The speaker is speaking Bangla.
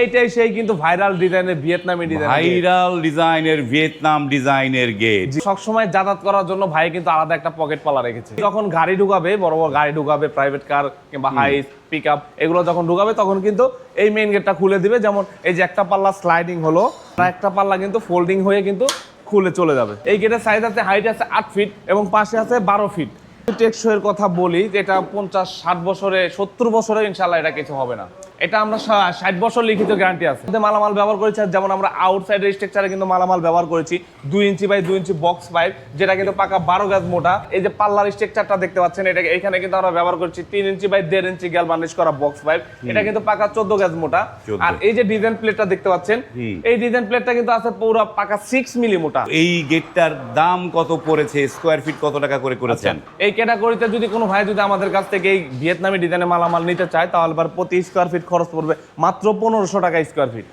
এইটাই সেই কিন্তু ভাইরাল ডিজাইনের ভিয়েতনামি ডিজাইন ভাইরাল ডিজাইনের ভিয়েতনাম ডিজাইনের গেট সবসময় যাতায়াত করার জন্য ভাই কিন্তু আলাদা একটা পকেট পালা রেখেছে। যখন গাড়ি ঢুকাবে বড় বড় গাড়ি ঢুকাবে প্রাইভেট কার কিংবা হাইস পিক আপ এগুলো যখন ঢুকাবে তখন কিন্তু এই মেইন গেটটা খুলে দিবে। যেমন এই যে একটা পাল্লা স্লাইডিং হলো আর একটা পাল্লা কিন্তু ফোল্ডিং হয়ে কিন্তু খুলে চলে যাবে। এই গেটের সাইজ আছে হাইট আছে আট ফিট এবং পাশে আছে বারো ফিট টেকসইয়ের কথা বলি যে এটা পঞ্চাশ ষাট বছরে সত্তর বছরে ইনশাল্লাহ এটা কিছু হবে না। এটা আমরা ষাট বছর লিখিত গ্যারান্টি আছে। মালামাল ব্যবহার করেছি যেমন আমরা আউটসাইডের স্ট্রাকচারে কিন্তু মালামাল ব্যবহার করেছি দুই ইঞ্চি বাই দুই ইঞ্চি বক্স পাইপ যেটা কিন্তু পাকা বারো গাছ মোটা। এই যে পাল্লার স্ট্রাকচারটা দেখতে পাচ্ছেন এটা এখানে কিন্তু আমরা ব্যবহার করছি তিন ইঞ্চি বাই দেড় ইঞ্চি গ্যাল বার্নিশ করা বক্স পাইপ এটা কিন্তু পাকা চোদ্দ গাছ মোটা। আর এই যে ডিজাইন প্লেটটা দেখতে পাচ্ছেন। এই ডিজাইন প্লেটটা কিন্তু আছে পুরো পাকা সিক্স মিলি মোটা। এই গেটটার দাম কত পড়েছে? স্কোয়ার ফিট কত টাকা করে করেছেন? এই ক্যাটাগরিতে যদি কোনো ভাই যদি আমাদের কাছ থেকে এই ভিয়েতনামি ডিজাইনের মালামাল নিতে চায়, তাহলে প্রতি স্কোয়ার ফিট খরচ পড়বে মাত্র পনেরোশো টাকা স্কোয়ার ফিট